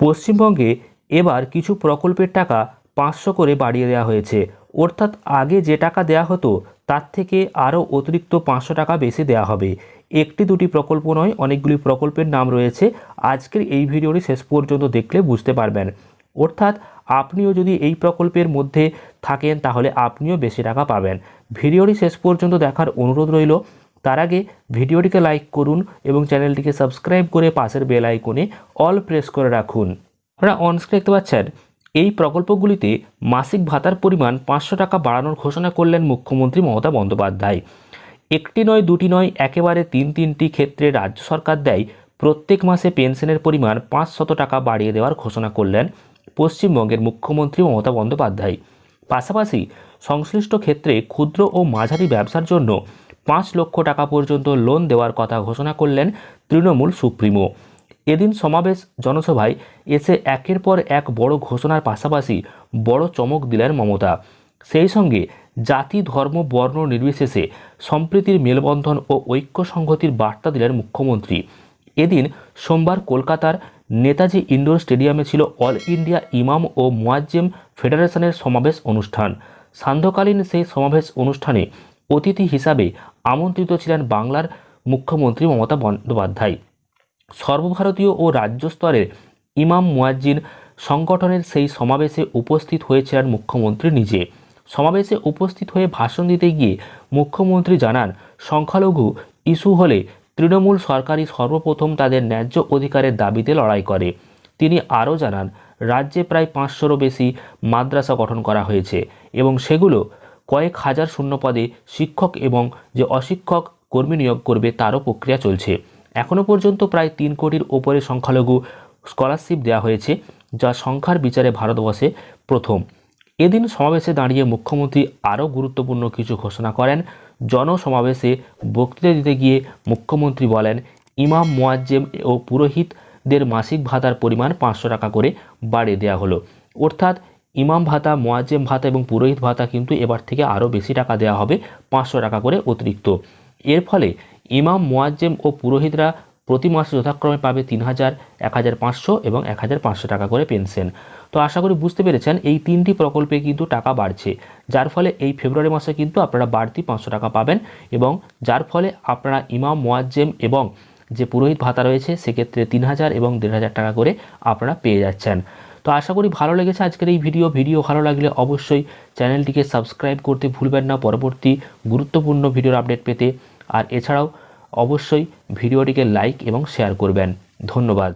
পশ্চিমবঙ্গে এবার কিছু প্রকল্পের টাকা পাঁচশো করে বাড়িয়ে দেওয়া হয়েছে। অর্থাৎ আগে যে টাকা দেওয়া হতো, তার থেকে আরও অতিরিক্ত পাঁচশো টাকা বেশি দেওয়া হবে। একটি দুটি প্রকল্প নয়, অনেকগুলি প্রকল্পের নাম রয়েছে। আজকের এই ভিডিওটি শেষ পর্যন্ত দেখলে বুঝতে পারবেন। অর্থাৎ আপনিও যদি এই প্রকল্পের মধ্যে থাকেন, তাহলে আপনিও বেশি টাকা পাবেন। ভিডিওটি শেষ পর্যন্ত দেখার অনুরোধ রইল। তার আগে ভিডিওটিকে লাইক করুন এবং চ্যানেলটিকে সাবস্ক্রাইব করে পাশের বেল আইকনে অল প্রেস করে রাখুন। আপনারা অনস্ক্রিন দেখতে পাচ্ছেন, এই প্রকল্পগুলিতে মাসিক ভাতার পরিমাণ পাঁচশো টাকা বাড়ানোর ঘোষণা করলেন মুখ্যমন্ত্রী মমতা বন্দ্যোপাধ্যায়। একটি নয়, দুটি নয়, একেবারে তিন তিনটি ক্ষেত্রে রাজ্য সরকার দেয়, প্রত্যেক মাসে পেনশনের পরিমাণ পাঁচশত টাকা বাড়িয়ে দেওয়ার ঘোষণা করলেন পশ্চিমবঙ্গের মুখ্যমন্ত্রী মমতা বন্দ্যোপাধ্যায়। পাশাপাশি সংশ্লিষ্ট ক্ষেত্রে ক্ষুদ্র ও মাঝারি ব্যবসার জন্য পাঁচ লক্ষ টাকা পর্যন্ত লোন দেওয়ার কথা ঘোষণা করলেন তৃণমূল সুপ্রিমো। এদিন সমাবেশ জনসভায় এসে একের পর এক বড় ঘোষণার পাশাপাশি বড় চমক দিলেন মমতা। সেই সঙ্গে জাতি, ধর্ম, বর্ণ নির্বিশেষে সম্প্রীতির মেলবন্ধন ও ঐক্য সংহতির বার্তা দিলেন মুখ্যমন্ত্রী। এদিন সোমবার কলকাতার নেতাজি ইন্ডোর স্টেডিয়ামে ছিল অল ইন্ডিয়া ইমাম ও মোয়াজ্জেম ফেডারেশনের সমাবেশ অনুষ্ঠান। সান্ধ্যকালীন সেই সমাবেশ অনুষ্ঠানে অতিথি হিসাবে আমন্ত্রিত ছিলেন বাংলার মুখ্যমন্ত্রী মমতা বন্দ্যোপাধ্যায়। সর্বভারতীয় ও রাজ্য স্তরের ইমাম মুয়াজ্জিন সংগঠনের সেই সমাবেশে উপস্থিত হয়েছিলেন মুখ্যমন্ত্রী নিজে। সমাবেশে উপস্থিত হয়ে ভাষণ দিতে গিয়ে মুখ্যমন্ত্রী জানান, সংখ্যালঘু ইস্যু হলে তৃণমূল সরকারই সর্বপ্রথম তাদের ন্যায্য অধিকারের দাবিতে লড়াই করে। তিনি আরও জানান, রাজ্যে প্রায় পাঁচশোরও বেশি মাদ্রাসা গঠন করা হয়েছে এবং সেগুলো কয়েক হাজার শূন্যপদে শিক্ষক এবং যে অশিক্ষক কর্মী নিয়োগ করবে তারও প্রক্রিয়া চলছে। এখনও পর্যন্ত প্রায় তিন কোটির ওপরে সংখ্যালঘু স্কলারশিপ দেওয়া হয়েছে, যা সংখ্যার বিচারে ভারতবর্ষে প্রথম। এদিন সমাবেশে দাঁড়িয়ে মুখ্যমন্ত্রী আরও গুরুত্বপূর্ণ কিছু ঘোষণা করেন। জনসমাবেশে বক্তৃতা দিতে গিয়ে মুখ্যমন্ত্রী বলেন, ইমাম, মোয়াজ্জেম ও পুরোহিতদের মাসিক ভাতার পরিমাণ পাঁচশো টাকা করে বাড়িয়ে দেওয়া হলো। অর্থাৎ ইমাম ভাতা, মোয়াজ্জেম ভাতা এবং পুরোহিত ভাতা কিন্তু এবার থেকে আরও বেশি টাকা দেওয়া হবে, পাঁচশো টাকা করে অতিরিক্ত। এর ফলে ইমাম, মোয়াজ্জেম ও পুরোহিতরা প্রতি মাসে যথাক্রমে পাবে তিন হাজার, এক হাজার পাঁচশো এবং এক হাজার পাঁচশো টাকা করে পেনশন। তো আশা করি বুঝতে পেরেছেন, এই তিনটি প্রকল্পে কিন্তু টাকা বাড়ছে, যার ফলে এই ফেব্রুয়ারি মাসে কিন্তু আপনারা বাড়তি পাঁচশো টাকা পাবেন এবং যার ফলে আপনারা ইমাম, মোয়াজ্জেম এবং যে পুরোহিত ভাতা রয়েছে, সেক্ষেত্রে তিন হাজার এবং দেড় হাজার টাকা করে আপনারা পেয়ে যাচ্ছেন। তো আশা করি ভালো লেগেছে আজকের এই ভিডিও। ভিডিও ভালো লাগলে অবশ্যই চ্যানেলটিকে সাবস্ক্রাইব করতে ভুলবেন না পরবর্তী গুরুত্বপূর্ণ ভিডিওর আপডেট পেতে। আর এছাড়াও অবশ্যই ভিডিওটিকে লাইক এবং শেয়ার করবেন। ধন্যবাদ।